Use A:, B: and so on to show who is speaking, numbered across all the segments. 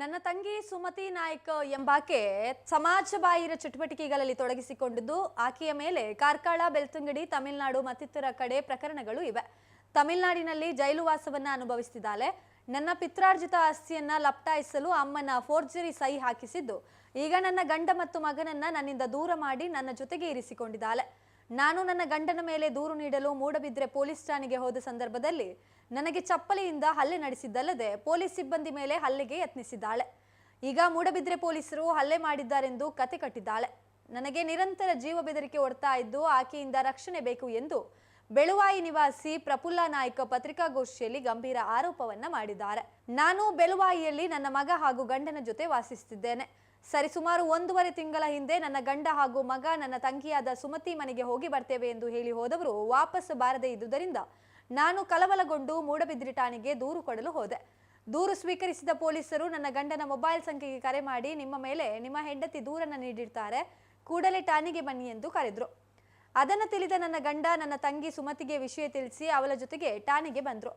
A: ನನ್ನ ತಂಗಿ ಸುಮತಿ ನಾಯ್ಕ ಎಂಬಾಕೆ ಸಮಾಜ ಬಾಹಿರ ಚಟುವಟಿಕೆಗಳಲ್ಲಿ ತೊಡಗಿಸಿಕೊಂಡಿದ್ದು, ಆಕೆಯ ಮೇಲೆ ಕಾರ್ಕಳ, ಬೆಳ್ತಂಗಡಿ, ತಮಿಳುನಾಡು ಮತ್ತಿತರ ಕಡೆ ಪ್ರಕರಣಗಳು ಇವೆ. ತಮಿಳುನಾಡಿನಲ್ಲಿ ಜೈಲು ವಾಸವನ್ನ ಅನುಭವಿಸುತ್ತಿದ್ದಾಳೆ ನನ್ನ ಪಿತ್ರಾರ್ಜಿತ ಆಸ್ತಿಯನ್ನ ಲಪ್ಟಾಯಿಸಲು ಅಮ್ಮನ ಫೋರ್ಜರಿ ಸಹಿ ಹಾಕಿಸಿದ್ದು. ಈಗ ನನ್ನ ಗಂಡ ಮತ್ತು ಮಗನನ್ನ ನನ್ನಿಂದ ದೂರ ಮಾಡಿ ನನ್ನ ಜೊತೆಗೆ ಇರಿಸಿಕೊಂಡಿದ್ದಾಳೆ. ನಾನು ನನ್ನ ಗಂಡನ ಮೇಲೆ ದೂರು ನೀಡಲು ಮೂಡಬಿದ್ರೆ ಪೊಲೀಸ್ ಠಾಣೆಗೆ ಹೋದ ಸಂದರ್ಭದಲ್ಲಿ ನನಗೆ ಚಪ್ಪಲಿಯಿಂದ ಹಲ್ಲೆ ನಡೆಸಿದ್ದಲ್ಲದೆ ಪೊಲೀಸ್ ಸಿಬ್ಬಂದಿ ಮೇಲೆ ಹಲ್ಲೆಗೆ ಯತ್ನಿಸಿದ್ದಾಳೆ. ಈಗ ಮೂಡಬಿದ್ರೆ ಪೊಲೀಸರು ಹಲ್ಲೆ ಮಾಡಿದ್ದಾರೆಂದು ಕತೆ ಕಟ್ಟಿದ್ದಾಳೆ. ನನಗೆ ನಿರಂತರ ಜೀವ ಬೆದರಿಕೆ ಒಡ್ತಾ ಇದ್ದು ಆಕೆಯಿಂದ ರಕ್ಷಣೆ ಬೇಕು ಎಂದು ಬೆಳುವಾಯಿ ನಿವಾಸಿ ಪ್ರಫುಲ್ಲ ನಾಯ್ಕ ಪತ್ರಿಕಾಗೋಷ್ಠಿಯಲ್ಲಿ ಗಂಭೀರ ಆರೋಪವನ್ನ ಮಾಡಿದ್ದಾರೆ. ನಾನು ಬೆಳುವಾಯಿಯಲ್ಲಿ ನನ್ನ ಮಗ ಹಾಗೂ ಗಂಡನ ಜೊತೆ ವಾಸಿಸುತ್ತಿದ್ದೇನೆ. ಸರಿಸುಮಾರು ಒಂದೂವರೆ ತಿಂಗಳ ಹಿಂದೆ ನನ್ನ ಗಂಡ ಹಾಗೂ ಮಗ ನನ್ನ ತಂಗಿಯಾದ ಸುಮತಿ ಮನೆಗೆ ಹೋಗಿ ಬರ್ತೇವೆ ಎಂದು ಹೇಳಿ ಹೋದವರು ವಾಪಸ್ ಬಾರದೇ ಇದ್ದುದರಿಂದ ನಾನು ಕಲವಲಗೊಂಡು ಮೂಡಬಿದ್ರಿ ಠಾಣೆಗೆ ದೂರು ಕೊಡಲು ಹೋದೆ. ದೂರು ಸ್ವೀಕರಿಸಿದ ಪೊಲೀಸರು ನನ್ನ ಗಂಡನ ಮೊಬೈಲ್ ಸಂಖ್ಯೆಗೆ ಕರೆ ಮಾಡಿ ನಿಮ್ಮ ಮೇಲೆ ನಿಮ್ಮ ಹೆಂಡತಿ ದೂರನ್ನು ನೀಡಿರ್ತಾರೆ, ಕೂಡಲೇ ಠಾಣೆಗೆ ಬನ್ನಿ ಎಂದು ಕರೆದ್ರು. ಅದನ್ನು ತಿಳಿದ ನನ್ನ ಗಂಡ ನನ್ನ ತಂಗಿ ಸುಮತಿಗೆ ವಿಷಯ ತಿಳಿಸಿ ಅವಳ ಜೊತೆಗೆ ಠಾಣೆಗೆ ಬಂದ್ರು.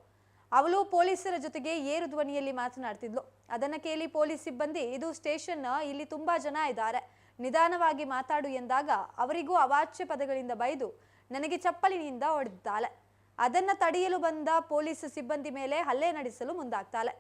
A: ಅವಳು ಪೊಲೀಸರ ಜೊತೆಗೆ ಏರು ಧ್ವನಿಯಲ್ಲಿ ಮಾತನಾಡ್ತಿದ್ಲು. ಅದನ್ನ ಕೇಳಿ ಪೊಲೀಸ್ ಸಿಬ್ಬಂದಿ, ಇದು ಸ್ಟೇಷನ್, ಇಲ್ಲಿ ತುಂಬಾ ಜನ ಇದ್ದಾರೆ. ನಿಧಾನವಾಗಿ ಮಾತಾಡು ಎಂದಾಗ ಅವರಿಗೂ ಅವಾಚ್ಯ ಪದಗಳಿಂದ ಬೈದು ನನಗೆ ಚಪ್ಪಲಿನಿಂದ ಹೊಡೆದಿದ್ದಾಳೆ. ಅದನ್ನ ತಡೆಯಲು ಬಂದ ಪೊಲೀಸ್ ಸಿಬ್ಬಂದಿ ಮೇಲೆ ಹಲ್ಲೆ ನಡೆಸಲು ಮುಂದಾಗ್ತಾಳೆ.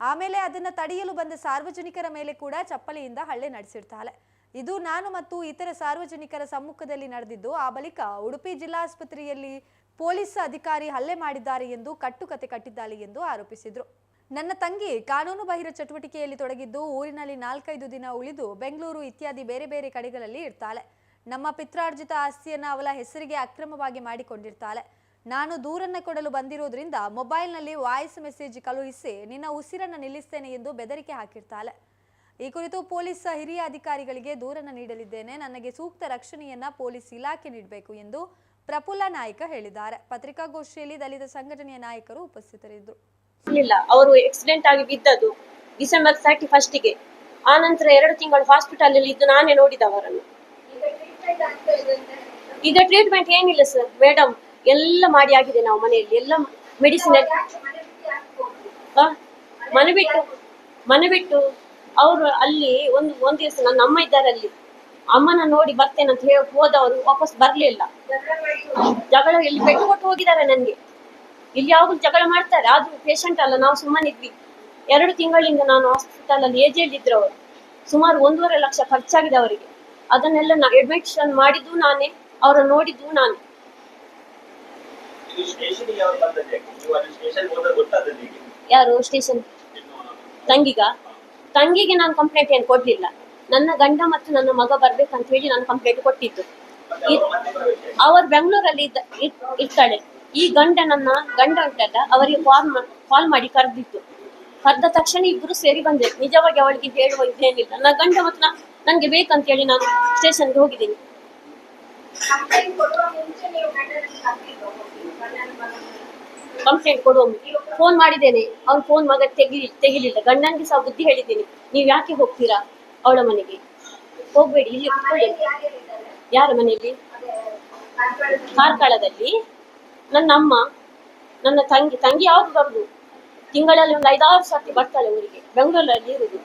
A: ಆಮೇಲೆ ಅದನ್ನ ತಡೆಯಲು ಬಂದ ಸಾರ್ವಜನಿಕರ ಮೇಲೆ ಕೂಡ ಚಪ್ಪಲಿಯಿಂದ ಹಲ್ಲೆ ನಡೆಸಿರ್ತಾಳೆ. ಇದು ನಾನು ಮತ್ತು ಇತರ ಸಾರ್ವಜನಿಕರ ಸಮ್ಮುಖದಲ್ಲಿ ನಡೆದಿದ್ದು, ಆ ಬಳಿಕ ಉಡುಪಿ ಜಿಲ್ಲಾಸ್ಪತ್ರೆಯಲ್ಲಿ ಪೊಲೀಸ್ ಅಧಿಕಾರಿ ಹಲ್ಲೆ ಮಾಡಿದ್ದಾರೆ ಎಂದು ಕಟ್ಟುಕತೆ ಕಟ್ಟಿದ್ದಾಳೆ ಎಂದು ಆರೋಪಿಸಿದರು. ನನ್ನ ತಂಗಿ ಕಾನೂನು ಬಾಹಿರ ಚಟುವಟಿಕೆಯಲ್ಲಿ ತೊಡಗಿದ್ದು ಊರಿನಲ್ಲಿ ನಾಲ್ಕೈದು ದಿನ ಉಳಿದು ಬೆಂಗಳೂರು ಇತ್ಯಾದಿ ಬೇರೆ ಬೇರೆ ಕಡೆಗಳಲ್ಲಿ ಇರ್ತಾಳೆ. ನಮ್ಮ ಪಿತ್ರಾರ್ಜಿತ ಆಸ್ತಿಯನ್ನು ಅವಳ ಹೆಸರಿಗೆ ಅಕ್ರಮವಾಗಿ ಮಾಡಿಕೊಂಡಿರ್ತಾಳೆ. ನಾನು ದೂರನ್ನ ಕೊಡಲು ಬಂದಿರೋದ್ರಿಂದ ಮೊಬೈಲ್ನಲ್ಲಿ ವಾಯ್ಸ್ ಮೆಸೇಜ್ ಕಳುಹಿಸಿ ನಿನ್ನ ಉಸಿರನ್ನು ನಿಲ್ಲಿಸ್ತೇನೆ ಎಂದು ಬೆದರಿಕೆ ಹಾಕಿರ್ತಾಳೆ. ಈ ಕುರಿತು ಪೊಲೀಸ್ ಹಿರಿಯ ಅಧಿಕಾರಿಗಳಿಗೆ ದೂರನ್ನು ನೀಡಲಿದ್ದೇನೆ. ನನಗೆ ಸೂಕ್ತ ರಕ್ಷಣೆಯನ್ನ ಪೊಲೀಸ್ ಇಲಾಖೆ ನೀಡಬೇಕು ಎಂದು ಪ್ರಫುಲ್ಲ ನಾಯ್ಕ ಹೇಳಿದ್ದಾರೆ. ಪತ್ರಿಕಾಗೋಷ್ಠಿಯಲ್ಲಿ ದಲಿತ ಸಂಘಟನೆಯ ನಾಯಕರು ಉಪಸ್ಥಿತರಿದ್ದರು.
B: ಅವರು ಆಕ್ಸಿಡೆಂಟ್ ಆಗಿ ಬಿದ್ದದ್ದು ಡಿಸೆಂಬರ್ ತರ್ಟಿ ಫಸ್ಟಿಗೆ ಆ ನಂತರ ಎರಡು ತಿಂಗಳು ಹಾಸ್ಪಿಟಲ್ ಅಲ್ಲಿ ಇದ್ದು ನಾನೇ ನೋಡಿದ ಅವರನ್ನು. ಈಗ ಟ್ರೀಟ್ಮೆಂಟ್ ಏನಿಲ್ಲ ಸರ್ ಮೇಡಮ್ ಎಲ್ಲ ಮಾಡಿ ಆಗಿದೆ ನಾವು ಮನೆಯಲ್ಲಿ. ಎಲ್ಲ ಮೆಡಿಸಿನ್ ಮನೆ ಬಿಟ್ಟು ಮನೆ ಬಿಟ್ಟು ಅವರು ಅಲ್ಲಿ ಒಂದು ಒಂದು ದಿವಸ ನನ್ನ ಅಮ್ಮ ಇದ್ದಾರೆ ಅಲ್ಲಿ. ಅಮ್ಮನ ನೋಡಿ ಬರ್ತೇನೆ ಅಂತ ಹೇಳಿ ಹೋದವರು ವಾಪಸ್ ಬರ್ಲಿಲ್ಲ. ಜಗಳ ಇಲ್ಲಿ ಪೆಟ್ಟು ಕೊಟ್ಟು ಹೋಗಿದ್ದಾರೆ ನನಗೆ. ಇಲ್ಲಿ ಯಾವಾಗಲೂ ಜಗಳ ಮಾಡ್ತಾರೆ ಆದ್ರೂ ಪೇಷಂಟ್ ಅಲ್ಲ ನಾವು ಸುಮ್ಮನಿದ್ವಿ. ಎರಡು ತಿಂಗಳಿಂದ ನಾನು ಹಾಸ್ಪಿಟಲ್ ಅಲ್ಲಿ ಏಜೆಯಲ್ಲಿ ಇದ್ರು ಅವರು. ಸುಮಾರು ಒಂದೂವರೆ ಲಕ್ಷ ಖರ್ಚಾಗಿದೆ ಅವರಿಗೆ. ಅದನ್ನೆಲ್ಲ ಅಡ್ಮಿಷನ್ ಮಾಡಿದ್ದು ನಾನೇ ಅವರ ನೋಡಿದ್ದು ನಾನೇ? ಯಾರು ಸ್ಟೇಷನ್ ತಂಗಿಗ? ತಂಗಿಗೆ ನಾನು ಕಂಪ್ಲೇಂಟ್ ಏನು ಕೊಡ್ಲಿಲ್ಲ. ನನ್ನ ಗಂಡ ಮತ್ತು ನನ್ನ ಮಗ ಬರ್ಬೇಕಂತ ಹೇಳಿ ನಾನು ಕಂಪ್ಲೇಂಟ್ ಕೊಟ್ಟಿದ್ದು.
C: ಅವರು
B: ಬೆಂಗಳೂರಲ್ಲಿ ಇರ್ತಾಳೆ. ಈ ಗಂಡನನ್ನ ಗಂಡ ಉಂಟಲ್ಲ ಅವರಿಗೆ ಕಾಲ್ ಕಾಲ್ ಮಾಡಿ ಕರೆದಿತ್ತು ಕರೆದ ತಕ್ಷಣ ಇಬ್ರು ಸೇರಿ ಬಂದೆ ನಿಜವಾಗಿ ಅವಳಿಗೆ ಹೇಳುವ ಇದೇನಿಲ್ಲ. ನನ್ನ ಗಂಡ ಮತ್ತು ನಾ- ಬೇಕಂತ ಹೇಳಿ ನಾನು ಸ್ಟೇಷನ್ಗೆ ಹೋಗಿದ್ದೀನಿ.
D: ಕಂಪ್ಲೇಂಟ್ ಕೊಡುವ
B: ಫೋನ್ ಮಾಡಿದ್ದೇನೆ. ಅವ್ನು ಫೋನ್ ಮಗ ತೆಗಿ ತೆಗಿಲಿಲ್ಲ. ಗಂಡನಿಗೆ ಸಹ ಬುದ್ಧಿ ಹೇಳಿದ್ದೀನಿ. ನೀವು ಯಾಕೆ ಹೋಗ್ತೀರಾ ಅವಳ ಮನೆಗೆ? ಹೋಗ್ಬೇಡಿ, ಇಲ್ಲಿ ಕುತ್ಕೊಳ್ಳಿ? ಯಾರ ಮನೆಯಲ್ಲಿ?
D: ಕಾರ್ಕಳದಲ್ಲಿ.
B: ನನ್ನ ಅಮ್ಮ, ನನ್ನ ತಂಗಿ ತಂಗಿ ಯಾವ್ದು ಬರುದು? ತಿಂಗಳಲ್ಲಿ ಒಂದು ಐದಾರು ಸರ್ತಿ ಬರ್ತಾಳೆ ಊರಿಗೆ. ಬೆಂಗಳೂರಲ್ಲಿ ಇರುದು.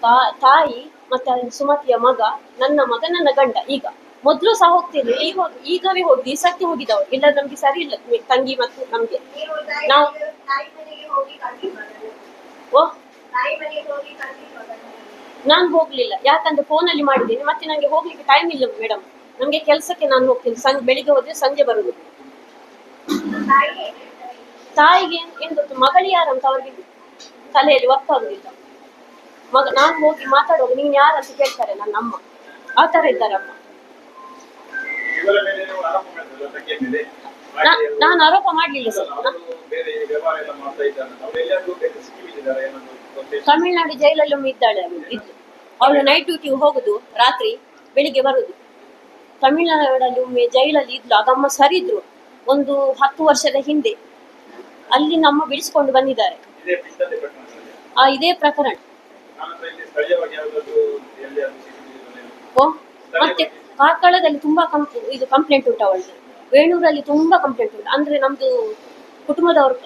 B: ತಾ- ತಾಯಿ ಮತ್ತೆ ಸುಮತಿಯ ಮಗ, ನನ್ನ ಮಗ, ನನ್ನ ಗಂಡ. ಈಗ ಮೊದ್ಲು ಸಹ ಹೋಗ್ತಿದ್ರು. ಈಗ ಹೋಗಿ, ಈಗವೇ ಹೋಗಿ ಈ ಸರ್ತಿ ಹೋಗಿದ್ದವರು ಇಲ್ಲ ನಮ್ಗೆ ಸರಿ ಇಲ್ಲ. ತಂಗಿ ಮತ್ತು ನಮ್ಗೆ.
D: ನೀವು?
B: ಓ? ನಾನು ಹೋಗ್ಲಿಲ್ಲ. ಯಾಕಂದ್ರೆ ಫೋನಲ್ಲಿ ಮಾಡಿದ್ದೀನಿ. ಮತ್ತೆ ನಂಗೆ ಹೋಗ್ಲಿಕ್ಕೆ ಟೈಮ್ ಇಲ್ಲ ಮೇಡಮ್ ನಮ್ಗೆ ಕೆಲಸಕ್ಕೆ ನಾನು ಹೋಗ್ತೀನಿ. ಸಂಜೆ ಬೆಳಿಗ್ಗೆ ಹೋದ್ರೆ ಸಂಜೆ ಬರುದು
D: ತಾಯಿ
B: ತಾಯಿಗೆ ಏನ್ ಗೊತ್ತು? ಮಗಳು ಯಾರಂತ ಅವ್ರಿಗೆ ತಲೆಯಲ್ಲಿ ವರ್ಕ್ ಆಗುದಿಲ್ಲ. ಮಗ, ನಾನು ಹೋಗಿ ಮಾತಾಡುವಾಗ ನೀನ್ ಅಂತ ಕೇಳ್ತಾರೆ ನನ್ನ ಅಮ್ಮ. ಆ ತರ
C: ಇದ್ದಾರಮ್ಮ.
B: ನಾನು ಆರೋಪ ಮಾಡ್ಲಿಲ್ಲ ಸರ್. ತಮಿಳ್ನಾಡು ಜೈಲಲ್ಲಿ ಒಮ್ಮೆ ಇದ್ದಾಳೆ ಅವಳು. ಇದ್ದು ಅವಳು ನೈಟ್ ಡ್ಯೂಟಿ ಹೋಗುದು ರಾತ್ರಿ ಬೆಳಿಗ್ಗೆ ಬರುದು. ತಮಿಳ್ನಾಡಲ್ಲಿ ಒಮ್ಮೆ ಜೈಲಲ್ಲಿ ಇದ್ಲು. ಅದಮ್ಮ ಸರಿದ್ರು. ಒಂದು ಹತ್ತು ವರ್ಷದ ಹಿಂದೆ ಅಲ್ಲಿ ನಮ್ಮ ಬಿಡಿಸಿಕೊಂಡು ಬಂದಿದ್ದಾರೆ. ಆ ಇದೇ ಪ್ರಕರಣ. ಓ ಮತ್ತೆ ಕಾರ್ಕಳದಲ್ಲಿ ತುಂಬಾ ಕಂಪ್ ಇದು ಕಂಪ್ಲೇಂಟ್ ಉಂಟು ಅವಳಿಗೆ. ವೇಣೂರಲ್ಲಿ ತುಂಬಾ ಕಂಪ್ಲೇಂಟ್ ಉಂಟು. ಅಂದ್ರೆ ನಮ್ದು ಕುಟುಂಬದವರು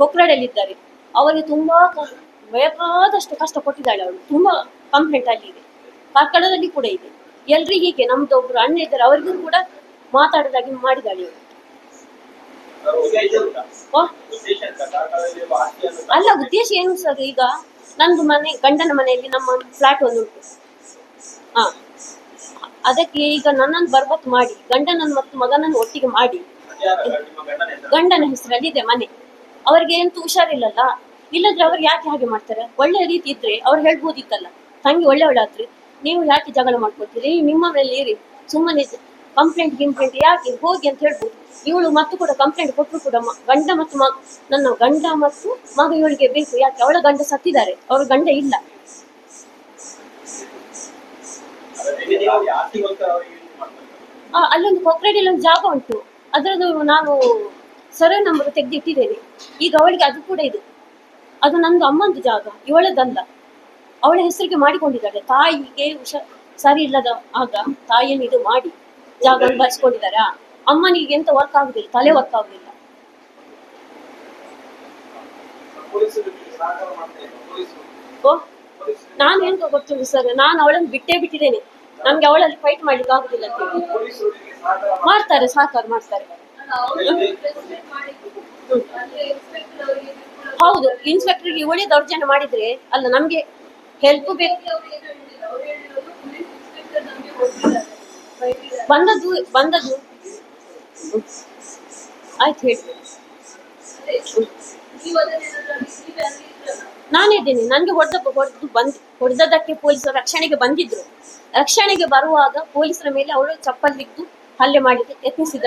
B: ಕೊಕ್ರಾಡಲ್ಲಿ ಇದ್ದಾರೆ ಅವರಿಗೆ ತುಂಬಾ ಬೇಕಾದಷ್ಟು ಕಷ್ಟ ಕೊಟ್ಟಿದ್ದಾಳೆ ಅವಳು. ತುಂಬಾ ಕಂಪ್ಲೇಂಟ್ ಇದೆ. ಕಾರ್ಕಳದಲ್ಲಿ ಕೂಡ ಇದೆ. ಎಲ್ರಿಗೂ ಹೀಗೆ, ನಮ್ದು ಒಬ್ರು ಅಣ್ಣ ಇದ್ದಾರೆ, ಅವರಿಗೂ ಕೂಡ ಮಾತಾಡೋದಾಗಿ
C: ಮಾಡಿದಾಳೆ ಅವಳು
B: ಅಲ್ಲ, ಉದ್ದೇಶ ಏನು ಸರ್ ಈಗ? ನಂದು ಮನೆ, ಗಂಡನ ಮನೆಯಲ್ಲಿ ನಮ್ಮ ಫ್ಲಾಟ್ ಒಂದು ಉಂಟು. ಹಾ. ಅದಕ್ಕೆ ಈಗ ನನ್ನನ್ನು ಬರ್ಬತ್ ಮಾಡಿ, ಗಂಡನನ್ನು ಮತ್ತು ಮಗನನ್ನು ಒಟ್ಟಿಗೆ ಮಾಡಿ?
C: ಗಂಡನ
B: ಹೆಸರಲ್ಲಿ ಇದೆ ಮನೆ. ಅವರಿಗೆ ಎಂತೂ ಹುಷಾರಿಲ್ಲಲ್ಲ? ಇಲ್ಲದ್ರೆ ಅವ್ರು ಯಾಕೆ ಹಾಗೆ ಮಾಡ್ತಾರೆ? ಒಳ್ಳೆ ರೀತಿ ಇದ್ರೆ ಅವ್ರು ಹೇಳ್ಬೋದಿತ್ತಲ್ಲ. ತಂಗಿ ಒಳ್ಳೆಯವಳಾದ್ರೆ ನೀವು ಯಾಕೆ ಜಗಳ ಮಾಡ್ಕೊಳ್ತೀರಿ? ನಿಮ್ಮ ಮೇಲೆ ಇರಿ. ಸುಮ್ಮನೆ ಕಂಪ್ಲೇಂಟ್ ಗಿಂಪ್ಲೇಂಟ್ ಯಾಕೆ? ಹೋಗಿ ಅಂತ ಹೇಳ್ಬೋದು. ಇವಳು ಮತ್ತು ಕೂಡ ಕಂಪ್ಲೇಂಟ್ ಕೊಟ್ಟರು ಕೂಡ ಗಂಡ ಮತ್ತು ಮಗ, ನನ್ನ ಗಂಡ ಮತ್ತು ಮಗ ಇವಳಿಗೆ ಬೇಕು. ಯಾಕೆ? ಅವಳ ಗಂಡ ಸತ್ತಿದ್ದಾರೆ. ಅವ್ರ ಗಂಡ ಇಲ್ಲ.
C: ನೀವು
B: ಅಲ್ಲೊಂದು ಕೊಕ್ರೆಡಿಯಲ್ಲಿ ಒಂದು ಜಾಗ ಉಂಟು. ಅದರದ್ದು ನಾನು ಸರ್ವೆ ನಂಬರ್ ತೆಗೆದಿಟ್ಟಿದ್ದೇನೆ. ಈಗ ಅವಳಿಗೆ ಅದು ಕೂಡ ಇದೆ. ಅದು ನಂದು ಅಮ್ಮಂದು ಜಾಗ ಇವಳದಲ್ಲ ಅವಳ ಹೆಸರಿಗೆ ಮಾಡಿಕೊಂಡಿದ್ದಾಳೆ ತಾಯಿಗೆ ಹುಷಾರ್ ಸರಿ ಇಲ್ಲದ ಆಗ ತಾಯಿಯನ್ನು ಇದು ಮಾಡಿ ಜಾಗ ಬರೆಸ್ಕೊಂಡಿದ್ದಾರೆ ಅಮ್ಮನಿಗೆ ಎಂತ ವರ್ಕ್ ಆಗುದಿಲ್ಲ ತಲೆ ವರ್ಕ್ ಆಗುದಿಲ್ಲ. ನಾನು ಎಂತ ಗೊತ್ತಿಲ್ಲ ಸರ್ ನಾನು ಅವಳನ್ನು ಬಿಟ್ಟೇ ಬಿಟ್ಟಿದ್ದೇನೆ. ನಮ್ಗೆ ಅವಳಲ್ಲಿ ಫೈಟ್ ಮಾಡ್ಲಿಕ್ಕೆ ಆಗುದಿಲ್ಲ ಮಾಡ್ತಾರೆ ಸಾಕಾರ ಮಾಡ್ತಾರೆ. ಹೌದು ಇನ್ಸ್ಪೆಕ್ಟರ್ಗೆ ಒಳ್ಳೆ ದೌರ್ಜನ್ಯ ಮಾಡಿದ್ರೆ ಅಲ್ಲ, ನಮ್ಗೆ ಹೆಲ್ಪ್ ಬೇಕು. ಬಂದದ್ದು ಬಂದದ್ದು. ಆಯ್ತು ಹೇಳಿ. ನಾನಿದ್ದೀನಿ ನನಗೆ ಹೊಡೆದ ಹೊಡೆದು ಬಂದ್ ಹೊಡೆದದಕ್ಕೆ ಪೊಲೀಸರು ರಕ್ಷಣೆಗೆ ಬಂದಿದ್ರು. ರಕ್ಷಣೆಗೆ ಬರುವಾಗ ಪೊಲೀಸರ ಮೇಲೆ ಅವಳು ಚಪ್ಪಲ್ ಬಿದ್ದು ಹಲ್ಲೆ ಮಾಡಲಿಕ್ಕೆ ಯತ್ನಿಸಿದಳು.